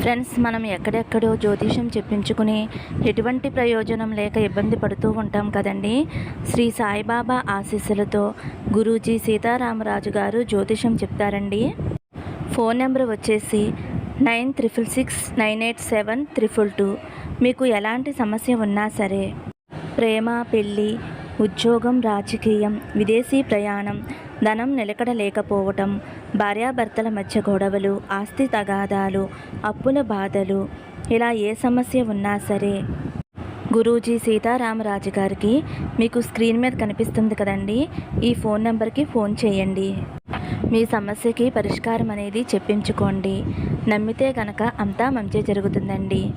Friends మనం ఎక్కడెక్కడో జ్యోతిషం చెప్పించుకుని ఎటువంటి ప్రయోజనం లేక ఇబ్బంది పడుతూ ఉంటాం కదండి. శ్రీ సాయిబాబా ఆశీస్సులతో గురూజీ సీతారామరాజు గారు జ్యోతిషం చెప్తారండి. ఫోన్ నెంబర్ వచ్చేసి nine triple six nine eight seven triple two. మీకు ఎలాంటి సమస్య ఉన్నా సరే ప్రేమ పెళ్ళి ఉద్యోగం రాజకీయం విదేశీ ప్రయాణం ధనం నిలకడ లేకపోవటం భార్యాభర్తల మధ్య గొడవలు ఆస్తి తగాదాలు అప్పుల బాధలు ఇలా ఏ సమస్య ఉన్నా సరే. గురూజీ సీతారామరాజు గారికి మీకు స్క్రీన్ మీద కనిపిస్తుంది కదండి ఈ ఫోన్ నెంబర్కి ఫోన్ చేయండి. మీ సమస్యకి పరిష్కారం అనేది చెప్పించుకోండి. నమ్మితే కనుక అంతా మంచి జరుగుతుందండి.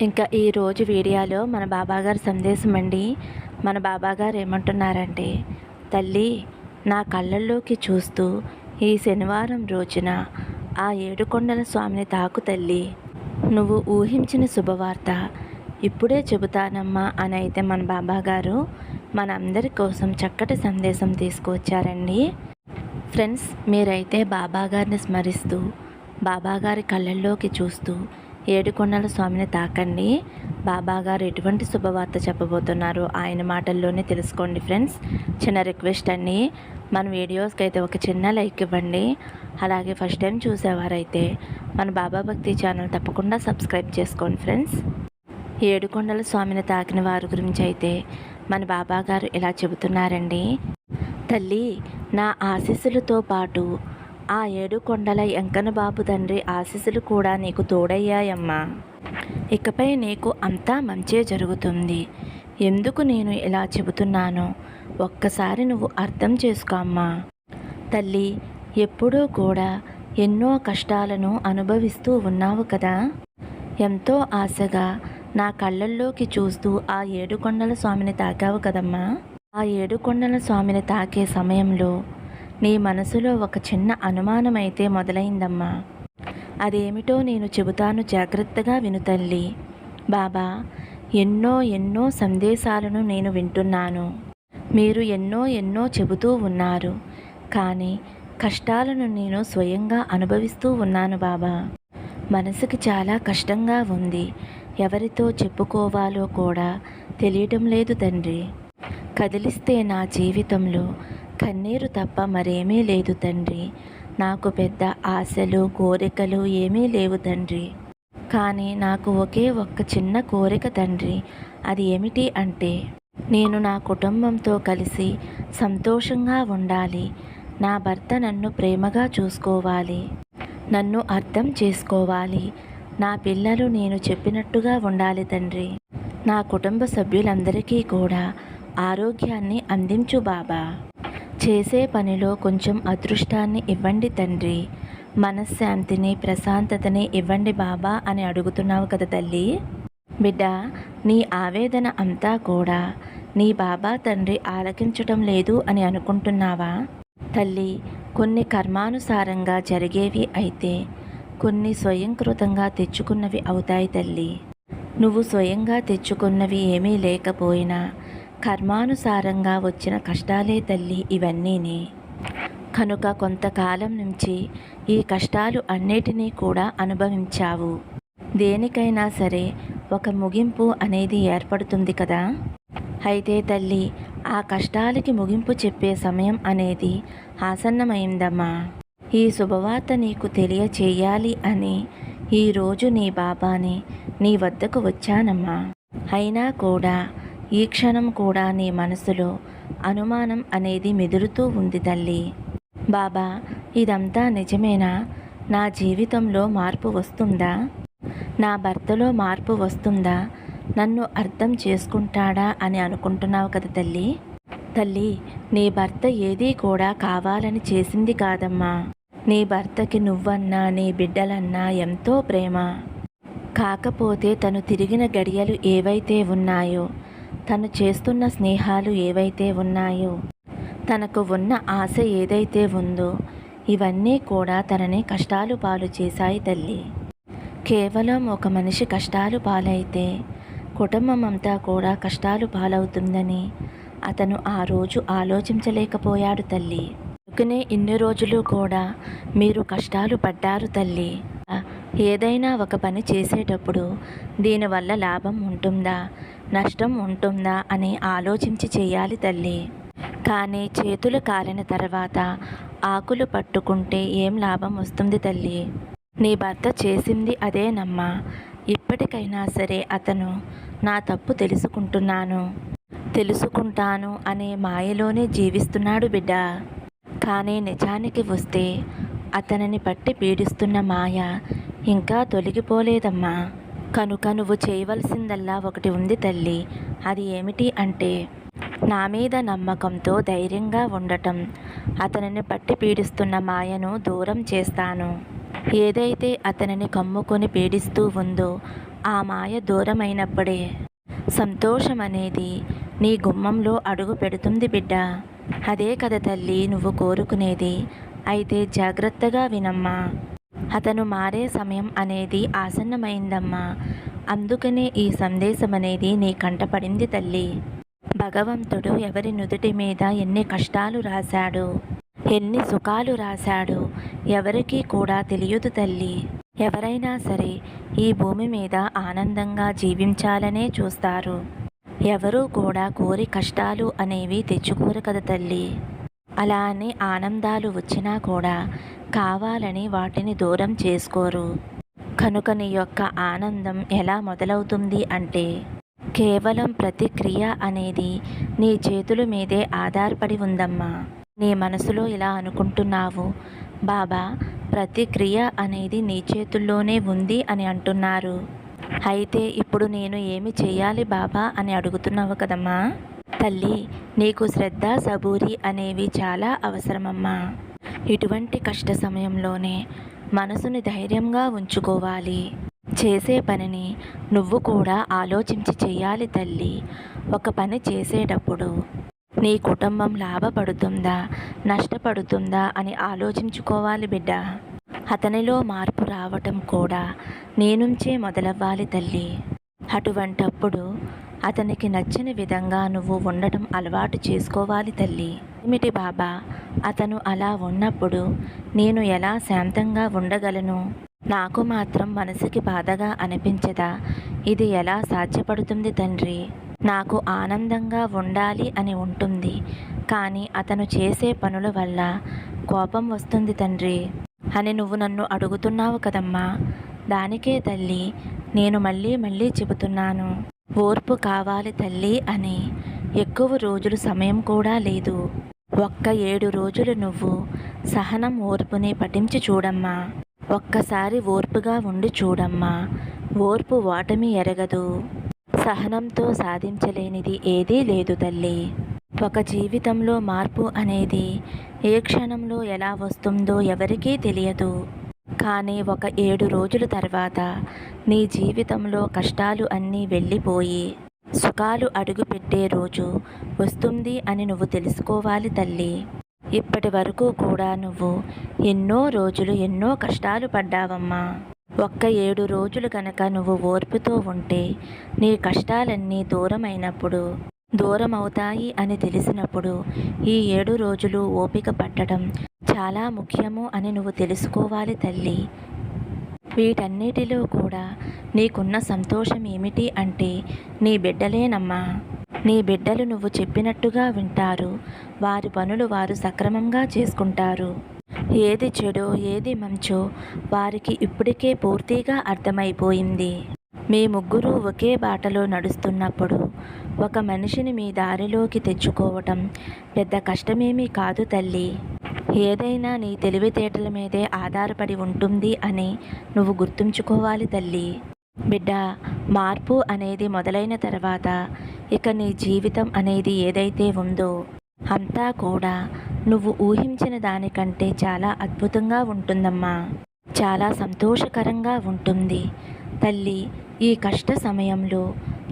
ఇంకా ఈరోజు వీడియోలో మన బాబాగారి సందేశం అండి మన బాబాగారు ఏమంటున్నారంటే తల్లి నా కళ్ళల్లోకి చూస్తూ ఈ శనివారం రోజున ఆ ఏడుకొండల స్వామిని తాకు తల్లి. నువ్వు ఊహించిన శుభవార్త. ఇప్పుడే చెబుతానమ్మా అని అయితే మన బాబాగారు మనందరి కోసం చక్కటి సందేశం తీసుకువచ్చారండి. ఫ్రెండ్స్ మీరైతే బాబాగారిని స్మరిస్తూ బాబాగారి కళ్ళల్లోకి చూస్తూ ఏడుకొండల స్వామిని తాకండి. బాబాగారు ఎటువంటి శుభవార్త చెప్పబోతున్నారు ఆయన మాటల్లోనే తెలుసుకోండి ఫ్రెండ్స్. చిన్న రిక్వెస్ట్ అండి. మన వీడియోస్కి అయితే ఒక చిన్న లైక్ ఇవ్వండి. అలాగే ఫస్ట్ టైం చూసేవారైతే మన బాబా భక్తి ఛానల్ తప్పకుండా సబ్స్క్రైబ్ చేసుకోండి ఫ్రెండ్స్. ఏడుకొండల స్వామిని తాకిన వారి గురించి అయితే మన బాబా గారు ఇలా చెబుతున్నారండి. తల్లి నా ఆశీస్సులతో పాటు ఆ ఏడు కొండల బాబు తండ్రి ఆశీస్సులు కూడా నీకు తోడయ్యాయమ్మా. ఇకపై నీకు అంతా మంచే జరుగుతుంది. ఎందుకు నేను ఇలా చెబుతున్నానో ఒక్కసారి నువ్వు అర్థం చేసుకో అమ్మా. తల్లి ఎప్పుడూ కూడా ఎన్నో కష్టాలను అనుభవిస్తూ ఉన్నావు కదా? ఎంతో ఆశగా నా కళ్ళల్లోకి చూస్తూ ఆ ఏడుకొండల స్వామిని తాకావు కదమ్మా. ఆ ఏడుకొండల స్వామిని తాకే సమయంలో నీ మనసులో ఒక చిన్న అనుమానమైతే మొదలైందమ్మా. అదేమిటో నేను చెబుతాను జాగ్రత్తగా విను తల్లి. బాబా ఎన్నో ఎన్నో సందేశాలను నేను వింటున్నాను. మీరు ఎన్నో ఎన్నో చెబుతూ ఉన్నారు. కానీ కష్టాలను నేను స్వయంగా అనుభవిస్తూ ఉన్నాను బాబా. మనసుకి చాలా కష్టంగా ఉంది. ఎవరితో చెప్పుకోవాలో కూడా తెలియటం లేదు తండ్రి. కదిలిస్తే నా జీవితంలో కన్నీరు తప్ప మరేమీ లేదు తండ్రి. నాకు పెద్ద ఆశలు కోరికలు ఏమీ లేవు తండ్రి. కానీ నాకు ఒకే ఒక్క చిన్న కోరిక తండ్రి. అది ఏమిటి అంటే నేను నా కుటుంబంతో కలిసి సంతోషంగా ఉండాలి. నా భర్త నన్ను ప్రేమగా చూసుకోవాలి. నన్ను అర్థం చేసుకోవాలి. నా పిల్లలు నేను చెప్పినట్టుగా ఉండాలి తండ్రి. నా కుటుంబ సభ్యులందరికీ కూడా ఆరోగ్యాన్ని అందించు బాబా. చేసే పనిలో కొంచెం అదృష్టాన్ని ఇవ్వండి తండ్రి. మనశ్శాంతిని ప్రశాంతతని ఇవ్వండి బాబా అని అడుగుతున్నావు కదా తల్లి. బిడ్డ నీ ఆవేదన అంతా కూడా నీ బాబా తండ్రి ఆలకించటం లేదు అని అనుకుంటున్నావా? తల్లి కొన్ని కర్మానుసారంగా జరిగేవి అయితే కొన్ని స్వయంకృతంగా తెచ్చుకున్నవి అవుతాయి తల్లి. నువ్వు స్వయంగా తెచ్చుకున్నవి ఏమీ లేకపోయినా కర్మానుసారంగా వచ్చిన కష్టాలే తల్లి ఇవన్నీని. కనుక కొంతకాలం నుంచి ఈ కష్టాలు అన్నిటినీ కూడా అనుభవించావు. దేనికైనా సరే ఒక ముగింపు అనేది ఏర్పడుతుంది కదా? అయితే తల్లి ఆ కష్టాలకి ముగింపు చెప్పే సమయం అనేది ఆసన్నమైందమ్మా. ఈ శుభవార్త నీకు తెలియచేయాలి అని ఈరోజు నీ బాబాని నీ వద్దకు వచ్చానమ్మా. అయినా కూడా ఈ క్షణం కూడా నీ మనసులో అనుమానం అనేది మెదులుతూ ఉంది తల్లి. బాబా ఇదంతా నిజమేనా? నా జీవితంలో మార్పు వస్తుందా? నా భర్తలో మార్పు వస్తుందా? నన్ను అర్థం చేసుకుంటాడా అని అనుకుంటున్నావు కదా తల్లి? తల్లి నీ భర్త ఏదీ కూడా కావాలని చేసింది కాదమ్మా. నీ భర్తకి నువ్వన్నా నీ బిడ్డలన్నా ఎంతో ప్రేమ. కాకపోతే తను తిరిగిన గడియలు ఏవైతే ఉన్నాయో తను చేస్తున్న స్నేహాలు ఏవైతే ఉన్నాయో తనకు ఉన్న ఆశ ఏదైతే ఉందో ఇవన్నీ కూడా తనని కష్టాలు పాలు చేశాయి తల్లి. కేవలం ఒక మనిషి కష్టాలు పాలైతే కుటుంబం అంతా కూడా కష్టాలు పాలవుతుందని అతను ఆ రోజు ఆలోచించలేకపోయాడు తల్లి. అందుకనే ఇన్ని రోజులు కూడా మీరు కష్టాలు పడ్డారు తల్లి. ఏదైనా ఒక పని చేసేటప్పుడు దీనివల్ల లాభం ఉంటుందా? నష్టం ఉంటుందా అని ఆలోచించి చేయాలి తల్లి. కానీ చేతులు కాలిన తర్వాత ఆకులు పట్టుకుంటే ఏం లాభం వస్తుంది తల్లి? నీ భర్త చేసింది అదేనమ్మా ఇప్పటికైనా సరే అతను నా తప్పు తెలుసుకుంటున్నాను. తెలుసుకుంటాను అనే మాయలోనే జీవిస్తున్నాడు బిడ్డ. కానీ నిజానికి వస్తే అతనిని పట్టి పీడిస్తున్న మాయ ఇంకా తొలగిపోలేదమ్మా. కనుక నువ్వు చేయవలసిందల్లా ఒకటి ఉంది తల్లి. అది ఏమిటి అంటే నా మీద నమ్మకంతో ధైర్యంగా ఉండటం. అతనిని పట్టి పీడిస్తున్న మాయను దూరం చేస్తాను. ఏదైతే అతనిని కమ్ముకొని పీడిస్తూ ఉందో ఆ మాయ దూరమైనప్పుడే. సంతోషం అనేది నీ గుమ్మంలో అడుగు పెడుతుంది బిడ్డ. అదే కదా తల్లి నువ్వు కోరుకునేది. అయితే జాగ్రత్తగా వినమ్మా. అతను మారే సమయం అనేది ఆసన్నమైందమ్మా. అందుకనే ఈ సందేశం అనేది నీ కంటపడింది తల్లి. భగవంతుడు ఎవరి నుదుటి మీద ఎన్ని కష్టాలు రాశాడు ఎన్ని సుఖాలు రాశాడు ఎవరికీ కూడా తెలియదు తల్లి. ఎవరైనా సరే ఈ భూమి మీద ఆనందంగా జీవించాలనే చూస్తారు. ఎవరూ కూడా కోరి కష్టాలు అనేవి తెచ్చుకోరు కదా తల్లి. అలా అని ఆనందాలు వచ్చినా కూడా కావాలని వాటిని దూరం చేసుకోరు. కనుక నీ యొక్క ఆనందం ఎలా మొదలవుతుంది అంటే కేవలం ప్రతిక్రియ అనేది నీ చేతుల మీదే ఆధారపడి ఉందమ్మా. నీ మనసులో ఇలా అనుకుంటున్నావు బాబా ప్రతిక్రియ అనేది నీ చేతుల్లోనే ఉంది అని అంటున్నారు. అయితే ఇప్పుడు నేను ఏమి చేయాలి బాబా అని అడుగుతున్నావు కదమ్మా? తల్లి నీకు శ్రద్ధ సబూరి అనేవి చాలా అవసరమమ్మా. ఇటువంటి కష్ట సమయంలోనే మనసుని ధైర్యంగా ఉంచుకోవాలి. చేసే పనిని నువ్వు కూడా ఆలోచించి చేయాలి తల్లి. ఒక పని చేసేటప్పుడు నీ కుటుంబం లాభపడుతుందా నష్టపడుతుందా అని ఆలోచించుకోవాలి బిడ్డ. అతనిలో మార్పు రావటం కూడా నేనుంచే మొదలవ్వాలి తల్లి. అటువంటప్పుడు అతనికి నచ్చిన విధంగా నువ్వు ఉండటం అలవాటు చేసుకోవాలి తల్లి. ఏమిటి బాబా? అతను అలా ఉన్నప్పుడు నేను ఎలా శాంతంగా ఉండగలను? నాకు మాత్రం మనసుకి బాధగా అనిపించదా? ఇది ఎలా సాధ్యపడుతుంది తండ్రి? నాకు ఆనందంగా ఉండాలి అని ఉంటుంది. కానీ అతను చేసే పనుల వల్ల కోపం వస్తుంది తండ్రి. అని నువ్వు నన్ను అడుగుతున్నావు కదమ్మా. దానికే తల్లి నేను మళ్ళీ మళ్ళీ చెబుతున్నాను. ఓర్పు కావాలి తల్లి అని ఎక్కువ రోజులు సమయం కూడా లేదు. ఒక్క ఏడు రోజులు నువ్వు సహనం ఓర్పుని పఠించి చూడమ్మా. ఒక్కసారి ఓర్పుగా ఉండి చూడమ్మా. ఓర్పు ఓటమి ఎరగదు. సహనంతో సాధించలేనిది ఏదీ లేదు తల్లి. ఒక జీవితంలో మార్పు అనేది ఏ క్షణంలో ఎలా వస్తుందో ఎవరికీ తెలియదు. కానీ ఒక ఏడు రోజుల తర్వాత నీ జీవితంలో కష్టాలు అన్నీ వెళ్ళిపోయి సుఖాలు అడుగుపెట్టే రోజు వస్తుంది అని నువ్వు తెలుసుకోవాలి తల్లి. ఇప్పటి వరకు కూడా నువ్వు ఎన్నో రోజులు ఎన్నో కష్టాలు పడ్డావమ్మా. ఒక్క ఏడు రోజులు కనుక నువ్వు ఓర్పుతో ఉంటే నీ కష్టాలన్నీ దూరమైనప్పుడు దూరం అవుతాయి అని తెలిసినప్పుడు ఈ ఏడు రోజులు ఓపిక పట్టడం చాలా ముఖ్యము అని నువ్వు తెలుసుకోవాలి తల్లి. వీటన్నిటిలో కూడా నీకున్న సంతోషం ఏమిటి అంటే నీ బిడ్డలేనమ్మా. నీ బిడ్డలు నువ్వు చెప్పినట్టుగా వింటారు. వారి పనులు వారు సక్రమంగా చేసుకుంటారు. ఏది చెడో ఏది మంచో వారికి ఇప్పటికే పూర్తిగా అర్థమైపోయింది. మీ ముగ్గురు ఒకే బాటలో నడుస్తున్నప్పుడు ఒక మనిషిని మీ దారిలోకి తెచ్చుకోవటం పెద్ద కష్టమేమీ కాదు తల్లి. ఏదైనా నీ తెలివితేటల మీదే ఆధారపడి ఉంటుంది అని నువ్వు గుర్తుంచుకోవాలి తల్లి. బిడ్డ మార్పు అనేది మొదలైన తర్వాత ఇక నీ జీవితం అనేది ఏదైతే ఉందో అంతా కూడా నువ్వు ఊహించిన దానికంటే చాలా అద్భుతంగా ఉంటుందమ్మా. చాలా సంతోషకరంగా ఉంటుంది. తల్లి ఈ కష్ట సమయంలో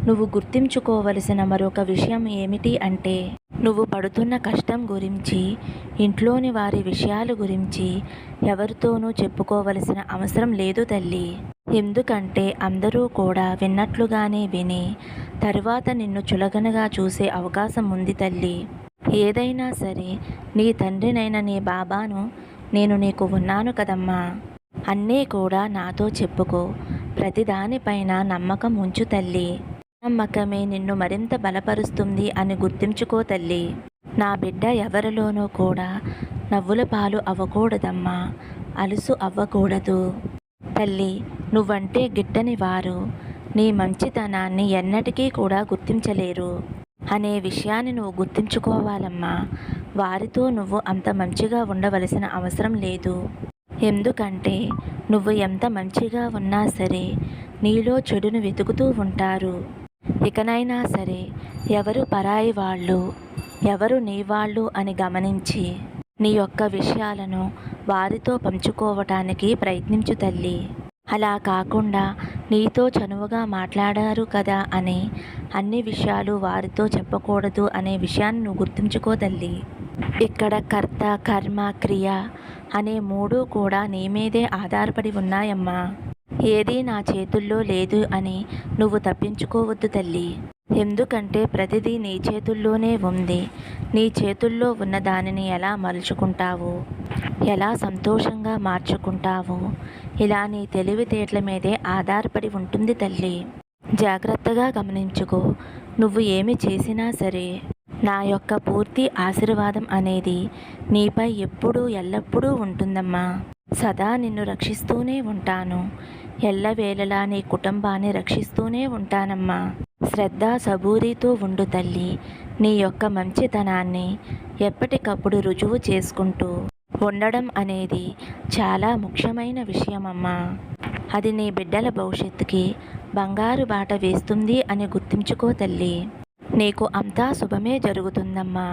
నువ్వు గుర్తించుకోవలసిన మరొక విషయం ఏమిటి అంటే నువ్వు పడుతున్న కష్టం గురించి ఇంట్లోని వారి విషయాల గురించి ఎవరితోనూ చెప్పుకోవలసిన అవసరం లేదు తల్లి. ఎందుకంటే అందరూ కూడా విన్నట్లుగానే విని తరువాత నిన్ను చులకనగా చూసే అవకాశం ఉంది తల్లి. ఏదైనా సరే నీ తండ్రినైన నీ బాబాను నేను నీకు ఉన్నాను కదమ్మా. అన్నీ కూడా నాతో చెప్పుకో ప్రతిదానిపైన నమ్మకం ఉంచు తల్లి. నమ్మకమే నిన్ను మరింత బలపరుస్తుంది అని గుర్తించుకో తల్లి. నా బిడ్డ ఎవరిలోనూ కూడా నవ్వుల పాలు అవ్వకూడదమ్మా. అలుసు అవ్వకూడదు. తల్లి నువ్వంటే గిట్టని వారు. నీ మంచితనాన్ని ఎన్నటికీ కూడా గుర్తించలేరు. అనే విషయాన్ని నువ్వు గుర్తుంచుకోవాలమ్మా. వారితో నువ్వు అంత మంచిగా ఉండవలసిన అవసరం లేదు. ఎందుకంటే నువ్వు ఎంత మంచిగా ఉన్నా సరే నీలో చెడును వెతుకుతూ ఉంటారు. ఇకనైనా సరే ఎవరు పరాయి వాళ్ళు ఎవరు నీ వాళ్ళు అని గమనించి నీ యొక్క విషయాలను వారితో పంచుకోవటానికి ప్రయత్నించు తల్లి. అలా కాకుండా నీతో చనువుగా మాట్లాడారు కదా అని అన్ని విషయాలు వారితో చెప్పకూడదు అనే విషయాన్ని నువ్వు గుర్తుంచుకో తల్లి. ఇక్కడ కర్త కర్మ క్రియ అనే మూడు కూడా నీ మీదే ఆధారపడి ఉన్నాయమ్మా. ఏదీ నా చేతుల్లో లేదు అని నువ్వు తప్పించుకోవద్దు తల్లి. ఎందుకంటే ప్రతిదీ నీ చేతుల్లోనే ఉంది. నీ చేతుల్లో ఉన్న దానిని ఎలా మలుచుకుంటావు? ఎలా సంతోషంగా మార్చుకుంటావు? ఇలా నీ తెలివితేటల మీదే ఆధారపడి ఉంటుంది తల్లి. జాగ్రత్తగా గమనించుకో నువ్వు ఏమి చేసినా సరే నా యొక్క పూర్తి ఆశీర్వాదం అనేది నీపై ఎప్పుడూ ఎల్లప్పుడూ ఉంటుందమ్మా. సదా నిన్ను రక్షిస్తూనే ఉంటాను. ఎల్లవేళలా నీ కుటుంబాన్ని రక్షిస్తూనే ఉంటానమ్మా. శ్రద్ధ సబూరితో ఉండు తల్లి. నీ యొక్క మంచితనాన్ని ఎప్పటికప్పుడు రుజువు చేసుకుంటూ ఉండడం అనేది చాలా ముఖ్యమైన విషయమమ్మా. అది నీ బిడ్డల భవిష్యత్తుకి బంగారు బాట వేస్తుంది అని గుర్తుంచుకో తల్లి. నీకు అంతా శుభమే జరుగుతుందమ్మా.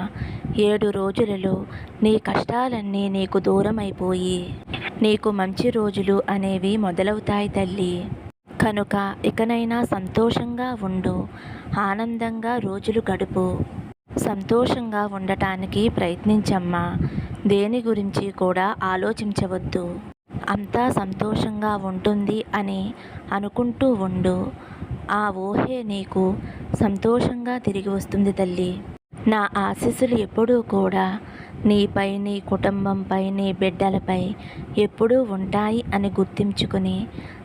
ఏడు రోజులలో నీ కష్టాలన్నీ నీకు దూరం అయిపోయి నీకు మంచి రోజులు అనేవి మొదలవుతాయి తల్లి. కనుక ఇకనైనా సంతోషంగా ఉండు ఆనందంగా రోజులు గడుపు. సంతోషంగా ఉండటానికి ప్రయత్నించమ్మా. దేని గురించి కూడా ఆలోచించవద్దు. అంతా సంతోషంగా ఉంటుంది అని అనుకుంటూ ఉండు. ఆ ఊహే నీకు సంతోషంగా తిరిగి వస్తుంది తల్లి. నా ఆశీస్సులు ఎప్పుడూ కూడా నీపై నీ కుటుంబంపై నీ బిడ్డలపై ఎప్పుడూ ఉంటాయి అని గుర్తించుకుని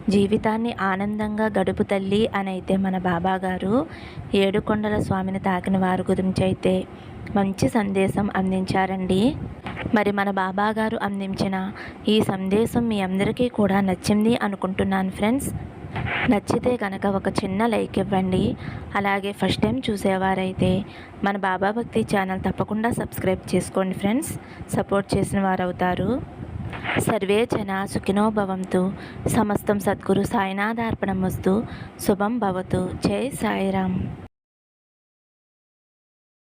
జీవితాన్ని ఆనందంగా గడుపు తల్లి అని అయితే మన బాబాగారు ఏడుకొండల స్వామిని తాకిన వారి గురించి అయితే మంచి సందేశం అందించారండి. మరి మన బాబాగారు అందించిన ఈ సందేశం మీ అందరికీ కూడా నచ్చింది అనుకుంటున్నాను ఫ్రెండ్స్. నచ్చితే కనుక ఒక చిన్న లైక్ ఇవ్వండి. అలాగే ఫస్ట్ టైం చూసేవారైతే మన బాబా భక్తి ఛానల్ తప్పకుండా సబ్స్క్రైబ్ చేసుకోండి ఫ్రెండ్స్. సపోర్ట్ చేసిన వారు అవుతారు సర్వే జన సుఖినో భవంతు. సమస్తం సద్గురు సాయినాథార్పణం వస్తూ శుభం భవతు. జై సాయిరామ్.